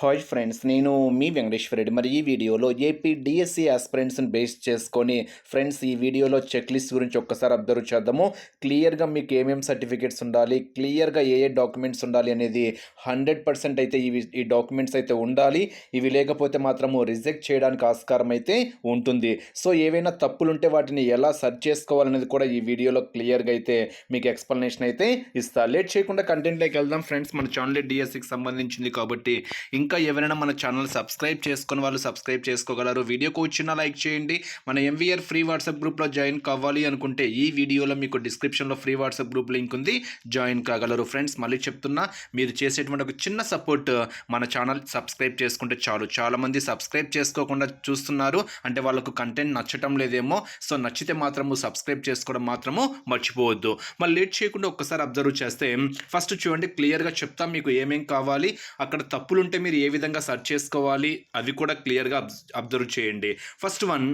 Hi friends నేను మీ వెంకటేశ్వర రెడ్డి మరి ఈ వీడియోలో ఏపీ డిఎస్సి ఆస్పిరెంట్స్ని బేస్ చేసుకొని ఫ్రెండ్స్ ఈ వీడియోలో చెక్ లిస్ట్ గురించి ఒక్కసారి అబ్జర్వ్ చేద్దాము. క్లియర్గా మీకు ఏమేమి సర్టిఫికేట్స్ ఉండాలి క్లియర్గా ఏ ఏ డాక్యుమెంట్స్ ఉండాలి అనేది హండ్రెడ్ పర్సెంట్ అయితే ఇవి ఈ డాక్యుమెంట్స్ అయితే ఉండాలి. ఇవి లేకపోతే మాత్రము రిజెక్ట్ చేయడానికి ఆస్కారం అయితే ఉంటుంది. సో ఏవైనా తప్పులు ఉంటే వాటిని ఎలా సర్చ్ చేసుకోవాలనేది కూడా ఈ వీడియోలో క్లియర్గా అయితే మీకు ఎక్స్ప్లెనేషన్ అయితే ఇస్తా. లేట్ చేయకుండా కంటెంట్లోకి వెళ్దాం. ఫ్రెండ్స్ మన ఛానల్ డిఎస్సికి సంబంధించింది కాబట్టి ఇంకా ఇంకా ఎవరైనా మన ఛానల్ సబ్స్క్రైబ్ చేసుకుని వాళ్ళు సబ్స్క్రైబ్ చేసుకోగలరు. వీడియోకి వచ్చిన లైక్ చేయండి. మన ఎంవీఆర్ ఫ్రీ వాట్సాప్ గ్రూప్లో జాయిన్ కావాలి అనుకుంటే ఈ వీడియోలో మీకు డిస్క్రిప్షన్లో ఫ్రీ వాట్సాప్ గ్రూప్ లింక్ ఉంది. జాయిన్ కాగలరు ఫ్రెండ్స్. మళ్ళీ చెప్తున్నా మీరు చేసేటువంటి ఒక చిన్న సపోర్ట్ మన ఛానల్ సబ్స్క్రైబ్ చేసుకుంటే చాలు. చాలామంది సబ్స్క్రైబ్ చేసుకోకుండా చూస్తున్నారు. అంటే వాళ్ళకు కంటెంట్ నచ్చటం లేదేమో. సో నచ్చితే మాత్రము సబ్స్క్రైబ్ చేసుకోవడం మాత్రము మర్చిపోవద్దు. మళ్ళీ లేట్ చేయకుండా ఒక్కసారి అబ్జర్వ్ చేస్తే ఫస్ట్ చూడండి క్లియర్గా చెప్తాం మీకు ఏమేం కావాలి. అక్కడ తప్పులు ఉంటే మీరు ఏ విధంగా సెర్చ్ చేసుకోవాలి అవి కూడా క్లియర్గా అబ్జర్వ్ చేయండి. First one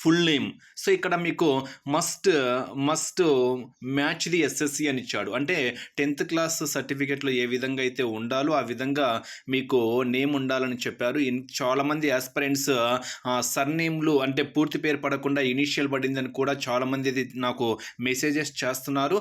full name so ఇక్కడ మీకు must must match the SSC అని ఇచ్చాడు. అంటే టెన్త్ క్లాస్ సర్టిఫికేట్లో ఏ విధంగా అయితే ఉండాలో ఆ విధంగా మీకు నేమ్ ఉండాలని చెప్పారు. ఇన్ చాలామంది ఆస్పరెంట్స్ సర్నేమ్లు అంటే పూర్తి పేరు పడకుండా ఇనీషియల్ పడిందని కూడా చాలామంది ఇది నాకు మెసేజెస్ చేస్తున్నారు.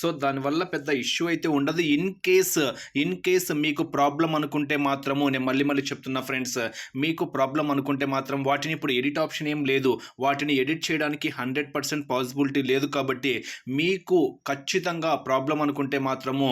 సో దానివల్ల పెద్ద ఇష్యూ అయితే ఉండదు. ఇన్ కేస్ ఇన్ కేస్ మీకు ప్రాబ్లం అనుకుంటే మాత్రము నేను మళ్ళీ మళ్ళీ చెప్తున్నా ఫ్రెండ్స్ మీకు ప్రాబ్లం అనుకుంటే మాత్రం వాటిని ఇప్పుడు ఎడిట్ ఆప్షన్ ఏం లేదు. వాటిని ఎడిట్ చేయడానికి హండ్రెడ్ పర్సెంట్ పాసిబిలిటీ లేదు కాబట్టి మీకు ఖచ్చితంగా ప్రాబ్లం అనుకుంటే మాత్రము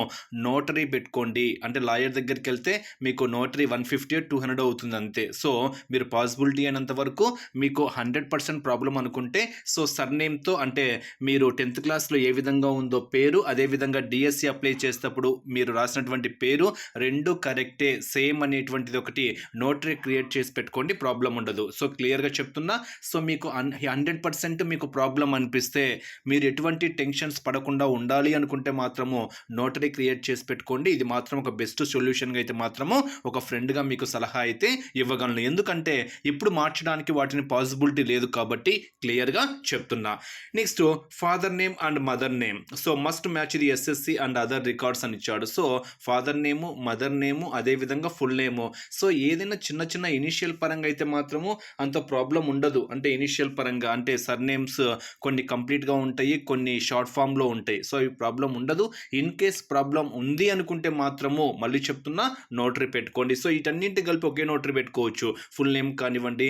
నోటరీ పెట్టుకోండి. అంటే లాయర్ దగ్గరికి వెళ్తే మీకు notary one fifty two hundred అవుతుంది అంతే. సో మీరు పాసిబిలిటీ అయినంత వరకు మీకు హండ్రెడ్ పర్సెంట్ ప్రాబ్లం అనుకుంటే సో సర్నేమ్తో అంటే మీరు టెన్త్ క్లాస్లో ఏ విధంగా ఉందో పేరు అదేవిధంగా డిఎస్సి అప్లై చేసేటప్పుడు మీరు రాసినటువంటి పేరు రెండు కరెక్టే సేమ్ అనేటువంటిది ఒకటి నోటరీ క్రియేట్ చేసి పెట్టుకోండి ప్రాబ్లం ఉండదు. సో క్లియర్గా చెప్తున్నా. సో మీకు మీకు హండ్రెడ్ పర్సెంట్ మీకు ప్రాబ్లం అనిపిస్తే మీరు ఎటువంటి టెన్షన్స్ పడకుండా ఉండాలి అనుకుంటే మాత్రము నోటరీ క్రియేట్ చేసి పెట్టుకోండి. ఇది మాత్రం ఒక బెస్ట్ సొల్యూషన్గా అయితే మాత్రము ఒక ఫ్రెండ్గా మీకు సలహా అయితే ఇవ్వగలను. ఎందుకంటే ఇప్పుడు మార్చడానికి వాటిని పాసిబిలిటీ లేదు కాబట్టి క్లియర్గా చెప్తున్నా. Next father name and mother name. So must match the SSC and other records అని ఇచ్చాడు. So father name mother name అదేవిధంగా ఫుల్ నేము. సో ఏదైనా చిన్న చిన్న ఇనిషియల్ పరంగా అయితే మాత్రము అంత ప్రాబ్లం ఉండదు. అంటే ఇనిషియల్ పరంగా అంటే సర్నేమ్స్ కొన్ని కంప్లీట్గా ఉంటాయి కొన్ని షార్ట్ ఫామ్లో ఉంటాయి. సో ఈ ప్రాబ్లం ఉండదు. ఇన్ కేస్ ప్రాబ్లం ఉంది అనుకుంటే మాత్రము మళ్ళీ చెప్తున్నా నోటరీ పెట్టుకోండి. సో వీటన్నింటి కలిపి ఒకే నోటరీ పెట్టుకోవచ్చు. ఫుల్ నేమ్ కానివ్వండి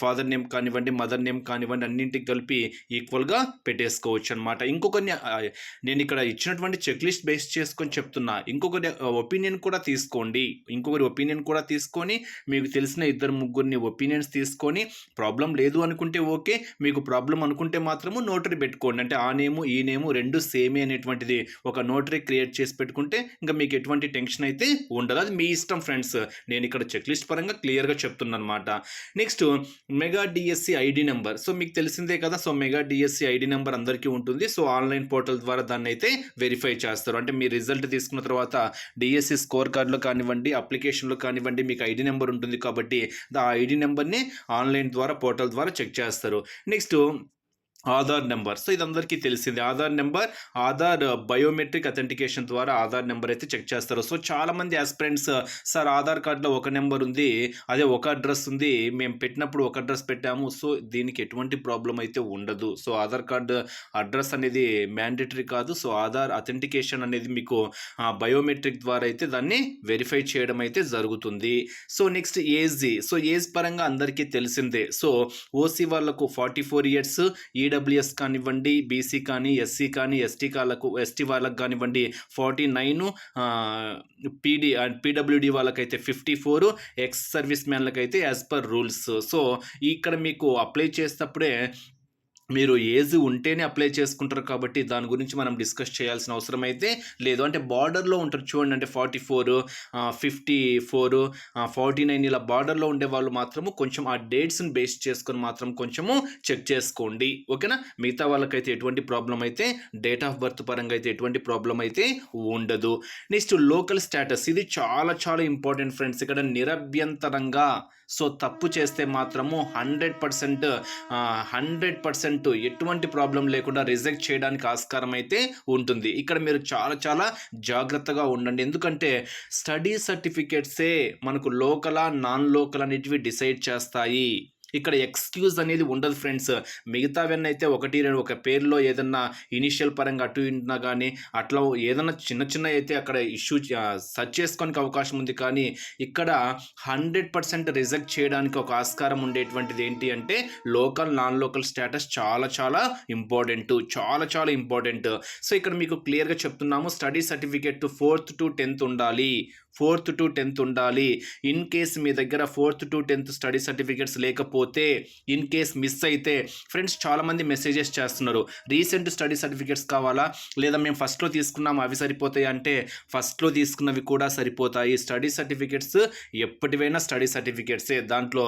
ఫాదర్ నేమ్ కానివ్వండి మదర్ నేమ్ కానివ్వండి అన్నింటికి కలిపి ఈక్వల్గా పెట్టేసుకోవచ్చు అనమాట ఇంకొకరిని నేను ఇక్కడ ఇచ్చినటువంటి చెక్ లిస్ట్ బేస్ చేసుకొని చెప్తున్నా. ఇంకొకరి ఒపీనియన్ కూడా తీసుకోండి. ఇంకొకరి ఒపీనియన్ కూడా తీసుకొని మీకు తెలిసిన ఇద్దరు ముగ్గురిని ఒపీనియన్స్ తీసుకొని ప్రాబ్లం లేదు అనుకుంటే ఓకే మీకు ప్రాబ్లం అనుకుంటే మాత్రము నోటరీ పెట్టుకోండి. అంటే ఆ నేము ఈ నేము రెండు సేమే అనేటువంటిది ఒక నోటరీ క్రియేట్ చేసి పెట్టుకుంటే ఇంకా మీకు ఎటువంటి టెన్షన్ అయితే ఉండదు. అది మీ ఇష్టం ఫ్రెండ్స్. నేను ఇక్కడ చెక్ లిస్ట్ పరంగా క్లియర్గా చెప్తున్నాను అనమాట next mega DSC ID number. So మీకు తెలిసిందే కదా so mega DSC ID number అందరికీ ఉంటుంది. సో ఆన్లైన్ పోర్టల్ ద్వారా దాన్ని అయితే వెరిఫై చేస్తారు. అంటే మీ రిజల్ట్ తీసుకున్న తర్వాత డిఎస్సి స్కోర్ కార్డులో కానివ్వండి అప్లికేషన్లో కానివ్వండి మీకు ఐడి నెంబర్ ఉంటుంది కాబట్టి ఆ ఐడి నెంబర్ని ఆన్లైన్ ద్వారా పోర్టల్ ద్వారా చెక్ చేస్తారు. Next Aadhaar number. సో ఇది అందరికీ తెలిసింది. Aadhaar number Aadhaar uh, biometric authentication ద్వారా ఆధార్ నెంబర్ అయితే చెక్ చేస్తారు. సో చాలామంది ఆస్పిరెంట్స్ uh, సార్ ఆధార్ కార్డులో ఒక నెంబర్ ఉంది అదే ఒక అడ్రస్ ఉంది మేము పెట్టినప్పుడు ఒక అడ్రస్ పెట్టాము. సో దీనికి ఎటువంటి ప్రాబ్లం అయితే ఉండదు. So Aadhaar card uh, address అనేది మ్యాండేటరీ కాదు. సో ఆధార్ అథెంటికేషన్ అనేది మీకు బయోమెట్రిక్ ద్వారా అయితే దాన్ని వెరిఫై చేయడం అయితే జరుగుతుంది. So next age. So age పరంగా అందరికీ తెలిసిందే. సో ఓసీ వాళ్ళకు ఫార్టీ ఫోర్ ఇయర్స్ ఈడ ఈడబ్ల్యూఎస్ కానివ్వండి బీసీ కానీ ఎస్సీ కానీ ఎస్టీ కాళ్ళకు ఎస్టీ వాళ్ళకు కానివ్వండి ఫార్టీ నైన్ పీడీ పీడబ్ల్యూడి వాళ్ళకైతే ఫిఫ్టీ ఫోర్ ఎక్స్ సర్వీస్ మ్యాన్లకైతే యాజ్ పర్ రూల్స్ సో ఇక్కడ మీకు అప్లై చేసినప్పుడే మీరు ఏజ్ ఉంటేనే అప్లై చేసుకుంటారు కాబట్టి దాని గురించి మనం డిస్కస్ చేయాల్సిన అవసరం అయితే లేదు. అంటే బార్డర్లో ఉంటారు చూడండి. అంటే forty four fifty four forty nine ఇలా బార్డర్లో ఉండే వాళ్ళు మాత్రము కొంచెం ఆ డేట్స్ని బేస్ చేసుకొని మాత్రం కొంచెము చెక్ చేసుకోండి. ఓకేనా మిగతా వాళ్ళకైతే ఎటువంటి ప్రాబ్లం అయితే డేట్ ఆఫ్ బర్త్ పరంగా అయితే ఎటువంటి ప్రాబ్లం అయితే ఉండదు. నెక్స్ట్ లోకల్ స్టేటస్ ఇది చాలా చాలా ఇంపార్టెంట్ ఫ్రెండ్స్ ఇక్కడ నిరభ్యంతరంగా సో తప్పు చేస్తే మాత్రము హండ్రెడ్ పర్సెంట్ హండ్రెడ్ పర్సెంట్ ఎటువంటి ప్రాబ్లం లేకుండా రిజెక్ట్ చేయడానికి ఆస్కారం అయితే ఉంటుంది. ఇక్కడ మీరు చాలా చాలా జాగ్రత్తగా ఉండండి. ఎందుకంటే స్టడీ సర్టిఫికేట్సే మనకు లోకలా నాన్ లోకల్ అనేటివి డిసైడ్ చేస్తాయి. ఇక్కడ ఎక్స్క్యూజ్ అనేది ఉండదు ఫ్రెండ్స్. మిగతావన్నీ అయితే ఒకటి రెండు ఒక పేరులో ఏదన్నా ఇనిషియల్ పరంగా అటు ఇటునా కానీ అట్లా ఏదన్నా చిన్న చిన్న అయితే అక్కడ ఇష్యూ సెర్చ్ చేసుకోనికి అవకాశం ఉంది. కానీ ఇక్కడ హండ్రెడ్ పర్సెంట్ రిజెక్ట్ చేయడానికి ఒక ఆస్కారం ఉండేటువంటిది ఏంటి అంటే లోకల్ నాన్ లోకల్ స్టేటస్ చాలా చాలా ఇంపార్టెంట్ చాలా చాలా ఇంపార్టెంట్. సో ఇక్కడ మీకు క్లియర్గా చెప్తున్నాము study certificate fourth to tenth ఉండాలి. ఫోర్త్ టు టెన్త్ ఉండాలి. ఇన్ కేస్ మీ దగ్గర fourth to tenth study certificates లేకపోతే ఇన్ కేస్ మిస్ అయితే ఫ్రెండ్స్ చాలామంది మెసేజెస్ చేస్తున్నారు. రీసెంట్ స్టడీ సర్టిఫికేట్స్ కావాలా? లేదా మేము ఫస్ట్లో తీసుకున్నాము అవి సరిపోతాయి అంటే ఫస్ట్లో తీసుకున్నవి కూడా సరిపోతాయి. స్టడీ సర్టిఫికేట్స్ ఎప్పటివైనా స్టడీ సర్టిఫికేట్సే. దాంట్లో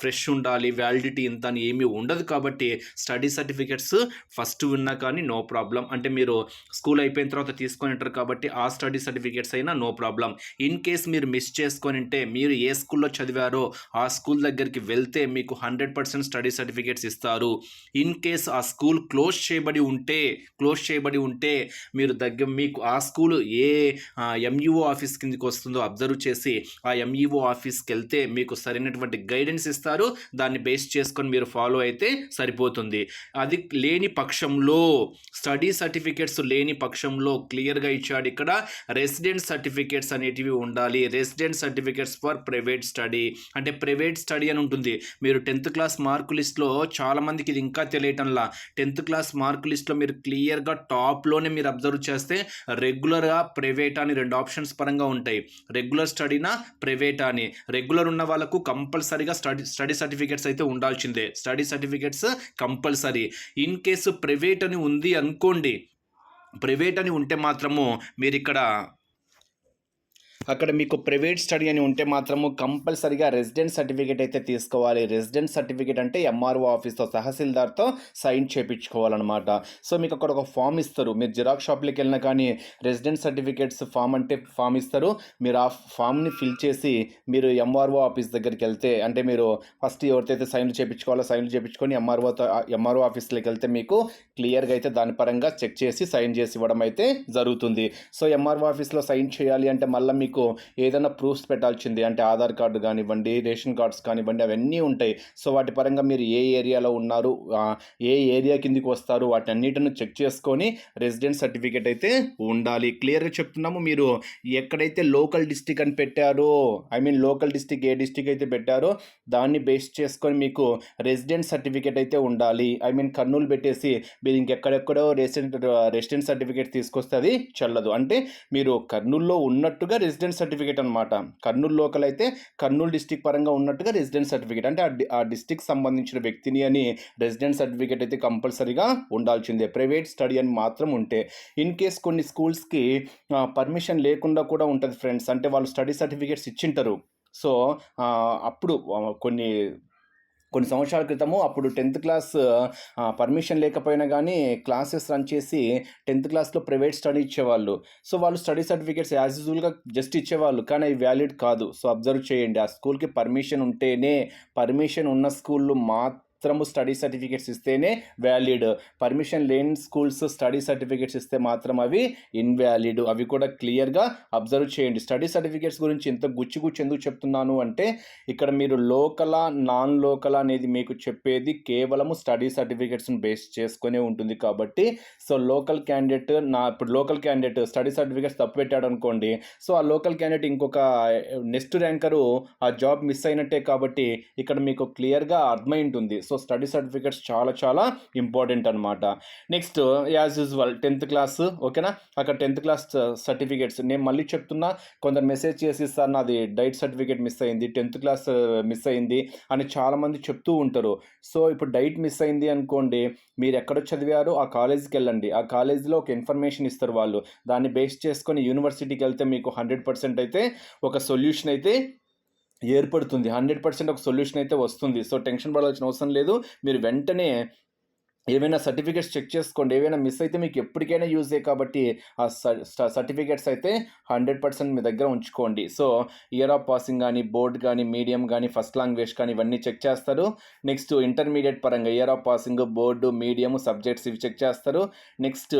ఫ్రెష్ ఉండాలి వ్యాలిడిటీ ఇంత అని ఏమీ ఉండదు కాబట్టి స్టడీ సర్టిఫికేట్స్ ఫస్ట్ ఉన్నా కానీ నో ప్రాబ్లం. అంటే మీరు స్కూల్ అయిపోయిన తర్వాత తీసుకొని ఉంటారు కాబట్టి ఆ స్టడీ సర్టిఫికేట్స్ అయినా నో ప్రాబ్లం. ఇన్ కేస్ మీరు మిస్ చేసుకొని ఉంటే మీరు ఏ స్కూల్లో చదివారో ఆ స్కూల్ దగ్గరికి వెళ్తే మీకు హండ్రెడ్ పర్సెంట్ స్టడీ సర్టిఫికేట్స్ ఇస్తారు. ఇన్ కేస్ ఆ స్కూల్ క్లోజ్ చేయబడి ఉంటే క్లోజ్ చేయబడి ఉంటే మీరు దగ్గర మీకు ఆ స్కూల్ ఏ ఎంఈఓ ఆఫీస్ కిందకి వస్తుందో అబ్జర్వ్ చేసి ఆ ఎంఈఓ ఆఫీస్కి వెళ్తే మీకు సరైనటువంటి గైడెన్స్ ఇస్తారు. దాన్ని బేస్ చేసుకొని మీరు ఫాలో అయితే సరిపోతుంది. అది లేని పక్షంలో స్టడీ సర్టిఫికేట్స్ లేని పక్షంలో క్లియర్గా ఇచ్చాడు ఇక్కడ. రెసిడెంట్ సర్టిఫికేట్స్ అనేటివి ఉండాలి. Resident certificates for private study అంటే ప్రైవేట్ స్టడీ అని ఉంటుంది. మీరు టెన్త్ క్లాస్ మార్క్ లిస్ట్లో చాలామందికి ఇది ఇంకా తెలియటంలా. టెన్త్ క్లాస్ మార్క్ లిస్ట్లో మీరు క్లియర్గా టాప్లోనే మీరు అబ్జర్వ్ చేస్తే రెగ్యులర్గా ప్రైవేట్ అని రెండు ఆప్షన్స్ పరంగా ఉంటాయి. రెగ్యులర్ స్టడీనా ప్రైవేట్ అని. రెగ్యులర్ ఉన్న వాళ్ళకు కంపల్సరీగా స్టడీ స్టడీ సర్టిఫికేట్స్ అయితే ఉండాల్సిందే. Study certificates compulsory in case private అని ఉంది అనుకోండి ప్రైవేట్ అని ఉంటే మాత్రము మీరు ఇక్కడ అక్కడ మీకు ప్రైవేట్ స్టడీ అని ఉంటే మాత్రము కంపల్సరీగా రెసిడెంట్ సర్టిఫికేట్ అయితే తీసుకోవాలి. రెసిడెంట్ సర్టిఫికేట్ అంటే ఎంఆర్ఓ ఆఫీస్తో తహసీల్దార్తో సైన్ చేయించుకోవాలన్నమాట సో మీకు అక్కడ ఒక ఫామ్ ఇస్తారు. మీరు జిరాక్స్ షాప్లోకి వెళ్ళినా కానీ రెసిడెంట్ సర్టిఫికేట్స్ ఫామ్ అంటే ఫామ్ ఇస్తారు. మీరు ఆ ఫామ్ని ఫిల్ చేసి మీరు ఎంఆర్ఓ ఆఫీస్ దగ్గరికి వెళ్తే అంటే మీరు ఫస్ట్ ఎవరికైతే సైన్లు చేయించుకోవాలో సైన్లు చేయించుకొని ఎంఆర్ఓతో ఎంఆర్ఓ ఆఫీస్లోకి వెళ్తే మీకు క్లియర్గా అయితే దాని పరంగా చెక్ చేసి సైన్ చేసి ఇవ్వడం అయితే జరుగుతుంది. సో ఎంఆర్ఓ ఆఫీస్లో సైన్ చేయాలి అంటే మళ్ళీ మీకు ఏదైనా ప్రూఫ్స్ పెట్టాల్సింది. అంటే ఆధార్ కార్డు కానివ్వండి రేషన్ కార్డ్స్ కానివ్వండి అవన్నీ ఉంటాయి. సో వాటి పరంగా మీరు ఏ ఏరియాలో ఉన్నారు ఏ ఏరియా కిందికి వస్తారు వాటి అన్నిటిని చెక్ చేసుకొని రెసిడెంట్ సర్టిఫికేట్ అయితే ఉండాలి. క్లియర్గా చెప్తున్నాము మీరు ఎక్కడైతే లోకల్ డిస్టిక్ అని పెట్టారో ఐ మీన్ లోకల్ డిస్టిక్ ఏ డిస్టిక్ అయితే పెట్టారో దాన్ని బేస్ చేసుకొని మీకు రెసిడెంట్ సర్టిఫికేట్ అయితే ఉండాలి. ఐ మీన్ కర్నూలు పెట్టేసి మీరు ఇంకెక్కడెక్కడో రెసిడెంట్ రెసిడెంట్ సర్టిఫికేట్ తీసుకొస్తే అది చల్లదు. అంటే మీరు కర్నూలులో ఉన్నట్టుగా రెసిడెంట్ సర్టిఫికేట్ అనమాట కర్నూలు లోకల్ అయితే కర్నూలు డిస్టిక్ పరంగా ఉన్నట్టుగా రెసిడెంట్ సర్టిఫికేట్. అంటే ఆ డిస్టిక్ సంబంధించిన వ్యక్తిని అని రెసిడెంట్ సర్టిఫికేట్ అయితే కంపల్సరీగా ఉండాల్సిందే. ప్రైవేట్ స్టడీ అని మాత్రం ఉంటే. ఇన్ కేస్ కొన్ని స్కూల్స్కి పర్మిషన్ లేకుండా కూడా ఉంటుంది ఫ్రెండ్స్. అంటే వాళ్ళు స్టడీ సర్టిఫికేట్స్ ఇచ్చింటారు. సో అప్పుడు కొన్ని కొన్ని సంవత్సరాల క్రితము అప్పుడు టెన్త్ క్లాస్ పర్మిషన్ లేకపోయినా కానీ క్లాసెస్ రన్ చేసి టెన్త్ క్లాస్లో ప్రైవేట్ స్టడీ ఇచ్చేవాళ్ళు. సో వాళ్ళు స్టడీ సర్టిఫికేట్స్ యాజ్ యూజువల్గా జస్ట్ ఇచ్చేవాళ్ళు. కానీ అవి వ్యాలిడ్ కాదు. సో అబ్జర్వ్ చేయండి. ఆ స్కూల్కి పర్మిషన్ ఉంటేనే పర్మిషన్ ఉన్న స్కూళ్ళు మాత్రము స్టడీ సర్టిఫికేట్స్ ఇస్తేనే వ్యాలిడ్ పర్మిషన్ లేని స్కూల్స్ స్టడీ సర్టిఫికేట్స్ ఇస్తే మాత్రం అవి ఇన్వాలిడ్ అవి కూడా క్లియర్గా అబ్జర్వ్ చేయండి. స్టడీ సర్టిఫికేట్స్ గురించి ఇంత గుచ్చి గుచ్చి ఎందుకు చెప్తున్నాను అంటే ఇక్కడ మీరు లోకలా నాన్ లోకల్ అనేది మీకు చెప్పేది కేవలము స్టడీ సర్టిఫికేట్స్ని బేస్ చేసుకునే ఉంటుంది కాబట్టి సో లోకల్ క్యాండిడేట్ నా ఇప్పుడు లోకల్ క్యాండిడేట్ స్టడీ సర్టిఫికేట్స్ తప్పు పెట్టాడు అనుకోండి సో ఆ లోకల్ క్యాండిడేట్ ఇంకొక నెక్స్ట్ ర్యాంకరు ఆ జాబ్ మిస్ అయినట్టే కాబట్టి ఇక్కడ మీకు క్లియర్గా అర్థమై ఉంటుంది సో స్టడీ సర్టిఫికేట్స్ చాలా చాలా ఇంపార్టెంట్ అనమాట next as usual tenth class ఓకేనా? అక్కడ టెన్త్ క్లాస్ సర్టిఫికేట్స్. నేను మళ్ళీ చెప్తున్నా కొందరు మెసేజ్ చేసి సార్ నాది డైట్ సర్టిఫికేట్ మిస్ అయింది టెన్త్ క్లాస్ మిస్ అయింది అని చాలామంది చెప్తూ ఉంటారు. సో ఇప్పుడు డైట్ మిస్ అయింది అనుకోండి మీరు ఎక్కడ చదివారో ఆ కాలేజీకి వెళ్ళండి. ఆ కాలేజీలో ఒక ఇన్ఫర్మేషన్ ఇస్తారు వాళ్ళు. దాన్ని బేస్ చేసుకొని యూనివర్సిటీకి వెళ్తే మీకు హండ్రెడ్ పర్సెంట్ అయితే ఒక సొల్యూషన్ అయితే ఏర్పడుతుంది. హండ్రెడ్ పర్సెంట్ ఒక సొల్యూషన్ అయితే వస్తుంది. సో టెన్షన్ పడాల్సిన అవసరం లేదు. మీరు వెంటనే ఏవైనా సర్టిఫికేట్స్ చెక్ చేసుకోండి. ఏవైనా మిస్ అయితే మీకు ఎప్పటికైనా యూజ్ అయ్యే కాబట్టి ఆ సర్టిఫికేట్స్ అయితే హండ్రెడ్ పర్సెంట్ మీ దగ్గర ఉంచుకోండి. సో ఇయర్ ఆఫ్ పాసింగ్ కానీ బోర్డ్ కానీ మీడియం కానీ ఫస్ట్ లాంగ్వేజ్ కానీ ఇవన్నీ చెక్ చేస్తారు. నెక్స్ట్ ఇంటర్మీడియట్ పరంగా year of passing board medium subjects ఇవి చెక్ చేస్తారు. నెక్స్ట్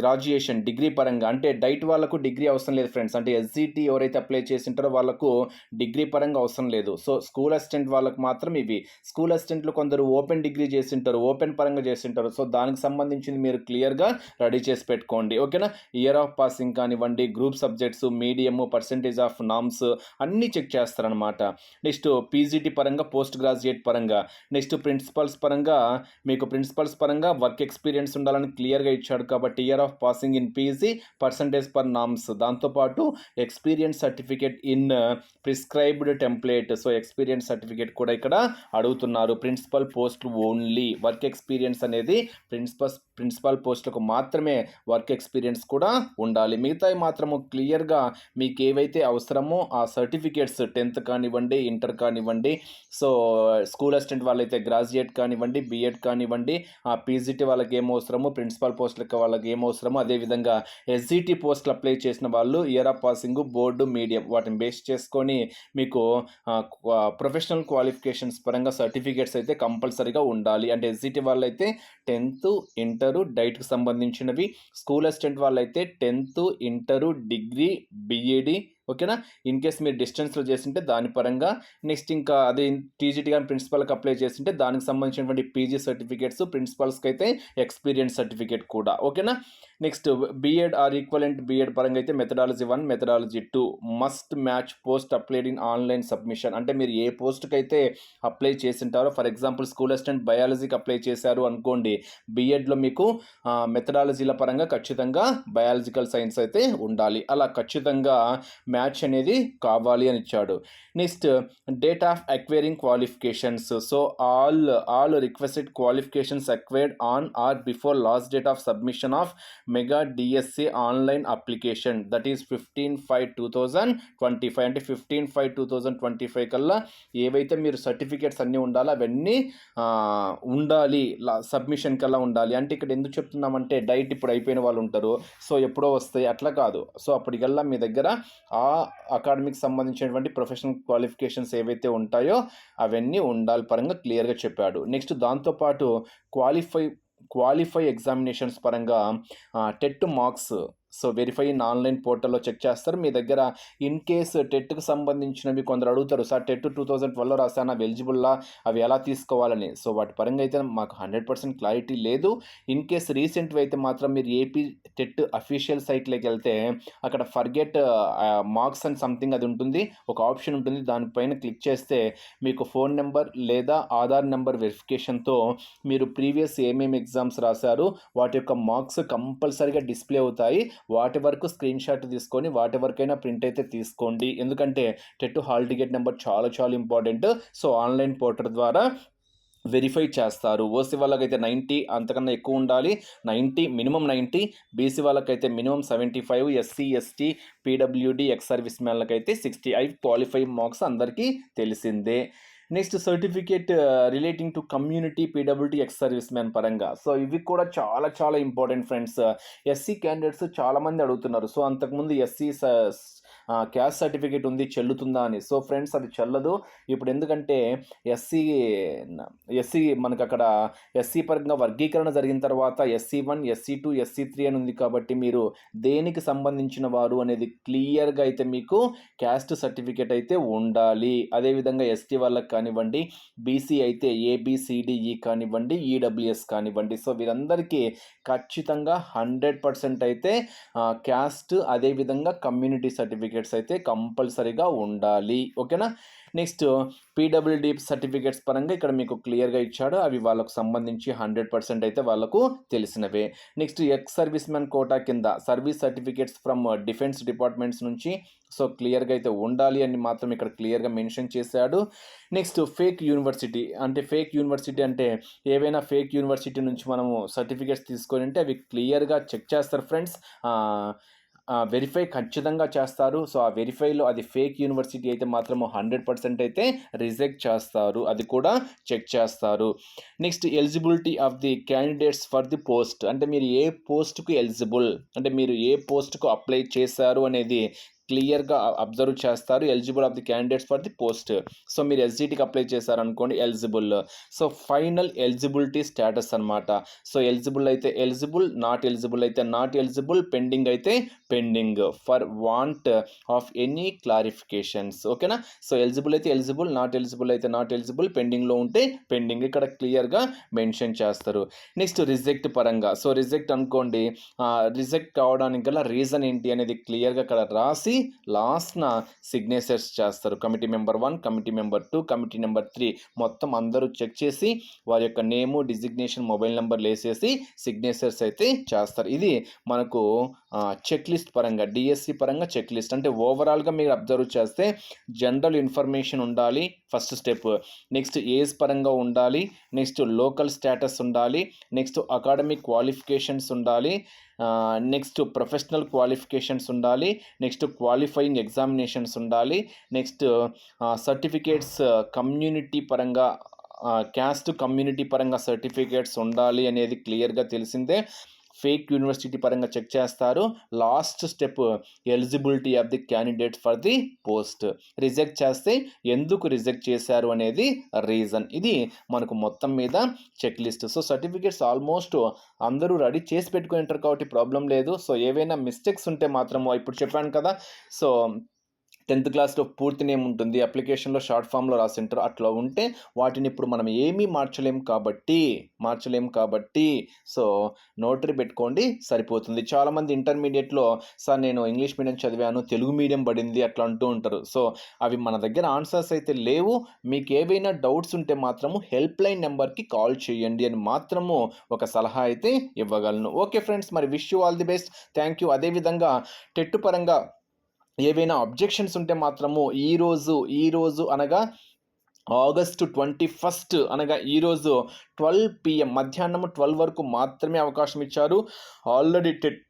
గ్రాడ్యుయేషన్ డిగ్రీ పరంగా అంటే డైట్ వాళ్ళకు డిగ్రీ అవసరం లేదు ఫ్రెండ్స్. అంటే ఎస్జిటి ఎవరైతే అప్లై చేసి ఉంటారో వాళ్ళకు డిగ్రీ పరంగా అవసరం లేదు. సో స్కూల్ అసిస్టెంట్ వాళ్ళకు మాత్రం ఇవి. స్కూల్ అసిస్టెంట్లు కొందరు ఓపెన్ డిగ్రీ చేసి ఉంటారు ఓపెన్ పరంగా చేసింటారు సో దానికి సంబంధించింది మీరు క్లియర్గా రెడీ చేసి పెట్టుకోండి. ఓకేనా? ఇయర్ ఆఫ్ పాసింగ్ కానివ్వండి group subjects medium percentage of norms అన్నీ చెక్ చేస్తారనమాట నెక్స్ట్ పీజీటీ పరంగా పోస్ట్ గ్రాడ్యుయేట్ పరంగా నెక్స్ట్ ప్రిన్సిపల్స్ పరంగా మీకు ప్రిన్సిపల్స్ పరంగా వర్క్ ఎక్స్పీరియన్స్ ఉండాలని క్లియర్గా ఇచ్చాడు కాబట్టి year of passing in PG percentage per norms. దాంతోపాటు experience certificate in prescribed template. So experience certificate కూడా ఇక్కడ అడుగుతున్నారు. Principal post only work experience experience అనేది ప్రిన్సిపల్ ప్రిన్సిపల్ పోస్టులకు మాత్రమే వర్క్ ఎక్స్పీరియన్స్ కూడా ఉండాలి. మిగతాయి మాత్రము క్లియర్గా మీకు ఏవైతే అవసరమో ఆ సర్టిఫికేట్స్ టెన్త్ కానివ్వండి ఇంటర్ కానివ్వండి సో స్కూల్ అసిస్టెంట్ వాళ్ళైతే గ్రాడ్యుయేట్ కానివ్వండి బీఎడ్ కానివ్వండి ఆ పీజీటీ వాళ్ళకి ఏం అవసరమో ప్రిన్సిపల్ పోస్టులకు వాళ్ళకి ఏం అవసరమో అదేవిధంగా ఎస్జిటి పోస్టులు అప్లై చేసిన వాళ్ళు year of passing board medium వాటిని బేస్ చేసుకొని మీకు ప్రొఫెషనల్ క్వాలిఫికేషన్స్ పరంగా సర్టిఫికేట్స్ అయితే కంపల్సరీగా ఉండాలి. అంటే ఎస్జిటి వాళ్ళైతే టెన్త్ ఇంటరు డైట్కి సంబంధించినవి. స్కూల్ అసిస్టెంట్ వాళ్ళైతే టెన్త్ ఇంటరు డిగ్రీ బిఈడి ఓకేనా? ఇన్ కేస్ మీరు డిస్టెన్స్లో చేసింటే దాని పరంగా నెక్స్ట్ ఇంకా అదే టీజీటీ కానీ ప్రిన్సిపల్కి అప్లై చేసింటే దానికి సంబంధించినటువంటి పీజీ సర్టిఫికేట్స్ ప్రిన్సిపల్స్కి అయితే ఎక్స్పీరియన్స్ సర్టిఫికేట్ కూడా. ఓకేనా? Next BEd or equivalent BEd పరంగా అయితే methodology one methodology two must match post applied in online submission అంటే మీరు ఏ పోస్ట్కి అయితే అప్లై చేసింటారో ఫర్ ఎగ్జాంపుల్ స్కూల్ అసిస్టెంట్ బయాలజీకి అప్లై చేశారు అనుకోండి బీఎడ్లో మీకు మెథడాలజీల పరంగా ఖచ్చితంగా బయాలజికల్ సైన్స్ అయితే ఉండాలి. అలా ఖచ్చితంగా మ్యాచ్ అనేది కావాలి అని ఇచ్చాడు. Next date of acquiring qualifications. So all all requested qualifications acquired on or before last date of submission of mega DSC online application. That is fifteen five two thousand twenty five. అంటే fifteen five two thousand twenty five కల్లా ఏవైతే మీరు certificates అన్నీ ఉండాలో అవన్నీ ఉండాలి. Submission కల్లా ఉండాలి. అంటే ఇక్కడ ఎందుకు చెప్తున్నామంటే డైట్ ఇప్పుడు అయిపోయిన వాళ్ళు ఉంటారు. సో ఎప్పుడో వస్తాయి. అట్లా కాదు. సో అప్పటికల్లా మీ దగ్గర ఆ అకాడమిక్ సంబంధించినటువంటి ప్రొఫెషనల్ క్వాలిఫికేషన్స్ ఏవైతే ఉంటాయో అవన్నీ ఉండాలి పరంగా క్లియర్గా చెప్పాడు. నెక్స్ట్ దాంతోపాటు క్వాలిఫై క్వాలిఫై ఎగ్జామినేషన్స్ పరంగా TET marks so verify in online పోర్టల్లో చెక్ చేస్తారు. మీ దగ్గర ఇన్ కేస్ టెట్కి సంబంధించినవి కొందరు అడుగుతారు సార్ టెట్ టూ థౌజండ్ ట్వెల్వ్లో రాసాను అవి ఎలిజిబుల్లా? అవి ఎలా తీసుకోవాలని? సో వాటి పరంగా అయితే మాకు హండ్రెడ్ పర్సెంట్ క్లారిటీ లేదు. ఇన్ కేస్ రీసెంట్వి అయితే మాత్రం మీరు ఏపీ టెట్ అఫీషియల్ సైట్లోకి వెళ్తే అక్కడ ఫర్గెట్ మార్క్స్ అండ్ సంథింగ్ అది ఉంటుంది. ఒక ఆప్షన్ ఉంటుంది. దానిపైన క్లిక్ చేస్తే మీకు ఫోన్ నెంబర్ లేదా ఆధార్ నెంబర్ వెరిఫికేషన్తో మీరు ప్రీవియస్ ఏమేమి ఎగ్జామ్స్ రాశారు వాటి యొక్క మార్క్స్ కంపల్సరీగా డిస్ప్లే అవుతాయి. వాటి వరకు స్క్రీన్ షాట్ తీసుకొని వాటి వరకైనా ప్రింట్ అయితే తీసుకోండి. ఎందుకంటే టెట్ హాల్ టికెట్ నెంబర్ చాలా చాలా ఇంపార్టెంట్. సో ఆన్లైన్ పోర్టల్ ద్వారా వెరిఫై చేస్తారు. ఓసీ వాళ్ళకైతే నైంటీ అంతకన్నా ఎక్కువ ఉండాలి. Ninety minimum ninety. బీసీ వాళ్ళకైతే minimum seventy five. SC ST PWD ex service మ్యాన్లకైతే sixty I qualify marks అందరికీ తెలిసిందే. Next certificate relating to community PWT ex service man పరంగా. సో ఇవి కూడా చాలా చాలా ఇంపార్టెంట్ ఫ్రెండ్స్. ఎస్సీ క్యాండిడేట్స్ చాలామంది అడుగుతున్నారు. సో అంతకుముందు ఎస్సీ క్యాస్ట్ సర్టిఫికేట్ ఉంది చెల్లుతుందా అని. సో ఫ్రెండ్స్ అది చెల్లదు. ఇప్పుడు ఎందుకంటే ఎస్సీ ఎస్సీ మనకు అక్కడ ఎస్సీ పరంగా వర్గీకరణ జరిగిన తర్వాత SC one SC two SC three అని ఉంది కాబట్టి మీరు దేనికి సంబంధించిన వారు అనేది క్లియర్గా అయితే మీకు క్యాస్ట్ సర్టిఫికేట్ అయితే ఉండాలి. అదేవిధంగా ఎస్టీ వాళ్ళకి కానివ్వండి బీసీ అయితే ఏబిసిడిఈ కానివ్వండి ఈడబ్ల్యూఎస్ కానివ్వండి. సో వీరందరికీ ఖచ్చితంగా హండ్రెడ్ పర్సెంట్ అయితే క్యాస్ట్ అదేవిధంగా కమ్యూనిటీ సర్టిఫికేట్ సర్టిఫికేట్స్ అయితే కంపల్సరీగా ఉండాలి. ఓకేనా? నెక్స్ట్ పీడబ్ల్యూడి సర్టిఫికేట్స్ పరంగా ఇక్కడ మీకు క్లియర్గా ఇచ్చాడు. అవి వాళ్ళకు సంబంధించి హండ్రెడ్ పర్సెంట్ అయితే వాళ్ళకు తెలిసినవే. Next ex service man quota కింద service certificates from defence departments నుంచి. సో క్లియర్గా అయితే ఉండాలి అని మాత్రం ఇక్కడ క్లియర్గా మెన్షన్ చేశాడు. Next fake university. అంటే ఫేక్ యూనివర్సిటీ అంటే ఏవైనా ఫేక్ యూనివర్సిటీ నుంచి మనము సర్టిఫికేట్స్ తీసుకొని ఉంటే అవి క్లియర్గా చెక్ చేస్తారు ఫ్రెండ్స్. వెరిఫై ఖచ్చితంగా చేస్తారు. సో ఆ వెరిఫైలో అది ఫేక్ యూనివర్సిటీ అయితే మాత్రము హండ్రెడ్ పర్సెంట్ అయితే రిజెక్ట్ చేస్తారు. అది కూడా చెక్ చేస్తారు. Next eligibility of the candidates for the post అంటే మీరు ఏ పోస్ట్కు ఎలిజిబుల్ అంటే మీరు ఏ పోస్ట్కు అప్లై చేశారు అనేది క్లియర్గా అబ్జర్వ్ చేస్తారు. Eligible of the candidates for the post. So మీరు ఎస్జిటికి అప్లై చేశారు అనుకోండి eligible. So final eligibility status అనమాట సో ఎలిజిబుల్ అయితే ఎలిజిబుల్ నాట్ ఎలిజిబుల్ అయితే నాట్ ఎలిజిబుల్ పెండింగ్ అయితే pending for want of any clarifications. ఓకేనా? సో ఎలిజిబుల్ అయితే ఎలిజిబుల్ నాట్ ఎలిజిబుల్ అయితే నాట్ ఎలిజిబుల్ పెండింగ్లో ఉంటే పెండింగ్ ఇక్కడ క్లియర్గా మెన్షన్ చేస్తారు. నెక్స్ట్ రిజెక్ట్ పరంగా. సో రిజెక్ట్ అనుకోండి రిజెక్ట్ కావడానికి గల రీజన్ ఏంటి అనేది క్లియర్గా ఇక్కడ రాసి లాస్ట్న సిగ్నేచర్స్ చేస్తారు. Committee member one committee member two committee number three మొత్తం అందరూ చెక్ చేసి వారి యొక్క నేము డిజిగ్నేషన్ మొబైల్ నెంబర్లు వేసేసి సిగ్నేచర్స్ అయితే చేస్తారు. ఇది మనకు చెక్ లిస్ట్ పరంగా డిఎస్సి పరంగా చెక్ లిస్ట్ అంటే ఓవరాల్గా మీరు అబ్జర్వ్ చేస్తే జనరల్ ఇన్ఫర్మేషన్ ఉండాలి ఫస్ట్ స్టెప్ నెక్స్ట్ ఏజ్ పరంగా ఉండాలి నెక్స్ట్ లోకల్ స్టేటస్ ఉండాలి నెక్స్ట్ అకాడమిక్ క్వాలిఫికేషన్స్ ఉండాలి నెక్స్ట్ ప్రొఫెషనల్ క్వాలిఫికేషన్స్ ఉండాలి నెక్స్ట్ క్వాలిఫైయింగ్ ఎగ్జామినేషన్స్ ఉండాలి నెక్స్ట్ సర్టిఫికేట్స్ కమ్యూనిటీ పరంగా క్యాస్ట్ కమ్యూనిటీ పరంగా సర్టిఫికేట్స్ ఉండాలి అనేది క్లియర్గా తెలిసిందే. ఫేక్ యూనివర్సిటీ పరంగా చెక్ చేస్తారు. Last step eligibility of the candidate for the post. Reject చేస్తే ఎందుకు రిజెక్ట్ చేశారు అనేది రీజన్. ఇది మనకు మొత్తం మీద check list. So certificates almost అందరూ రెడీ చేసి పెట్టుకుని ఉంటారు కాబట్టి ప్రాబ్లం లేదు. సో ఏవైనా మిస్టేక్స్ ఉంటే మాత్రము ఇప్పుడు చెప్పాను కదా. సో టెన్త్ క్లాస్లో పూర్తి నేమ్ ఉంటుంది. అప్లికేషన్లో షార్ట్ ఫామ్లో రాసి ఉంటారు అట్లా ఉంటే వాటిని ఇప్పుడు మనం ఏమీ మార్చలేం కాబట్టి మార్చలేం కాబట్టి సో నోటరీ పెట్టుకోండి సరిపోతుంది. చాలామంది ఇంటర్మీడియట్లో సార్ నేను ఇంగ్లీష్ మీడియం చదివాను తెలుగు మీడియం పడింది అట్లా అంటూ ఉంటారు. సో అవి మన దగ్గర ఆన్సర్స్ అయితే లేవు. మీకు ఏవైనా డౌట్స్ ఉంటే మాత్రము హెల్ప్ లైన్ నెంబర్కి కాల్ చేయండి అని మాత్రము ఒక సలహా అయితే ఇవ్వగలను. ఓకే ఫ్రెండ్స్ మరి wish you all the best. Thank you. అదేవిధంగా టెట్టు పరంగా ఏవైనా అబ్జెక్షన్స్ ఉంటే మాత్రము ఈరోజు ఈరోజు అనగా ఆగస్టు ట్వంటీ ఫస్ట్ అనగా ఈరోజు ట్వెల్వ్ పిఎం మధ్యాహ్నం ట్వెల్వ్ వరకు మాత్రమే అవకాశం ఇచ్చారు. ఆల్రెడీ టెట్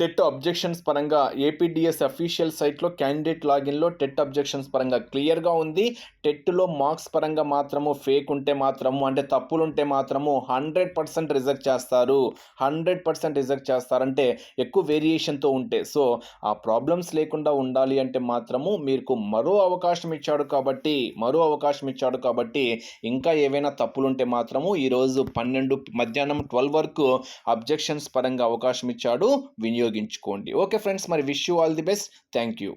టెట్ అబ్జెక్షన్స్ పరంగా ఏపీడిఎస్ అఫీషియల్ సైట్లో క్యాండిడేట్ లాగిన్లో టెట్ అబ్జెక్షన్స్ పరంగా క్లియర్గా ఉంది. టెట్లో మార్క్స్ పరంగా మాత్రము ఫేక్ ఉంటే మాత్రము అంటే తప్పులు ఉంటే మాత్రము హండ్రెడ్ పర్సెంట్ రిజెక్ట్ చేస్తారు. హండ్రెడ్ పర్సెంట్ రిజెక్ట్ చేస్తారంటే ఎక్కువ వేరియేషన్తో ఉంటే. సో ఆ ప్రాబ్లమ్స్ లేకుండా ఉండాలి అంటే మాత్రము మీకు మరో అవకాశం ఇచ్చాడు కాబట్టి మరో అవకాశం ఇచ్చాడు కాబట్టి ఇంకా ఏవైనా తప్పులు ఉంటే మాత్రము ఈరోజు పన్నెండు మధ్యాహ్నం ట్వెల్వ్ వరకు అబ్జెక్షన్స్ పరంగా అవకాశం ఇచ్చాడు ఉపయోగించుకోండి. ఓకే ఫ్రెండ్స్ మరి wish you all the best thank you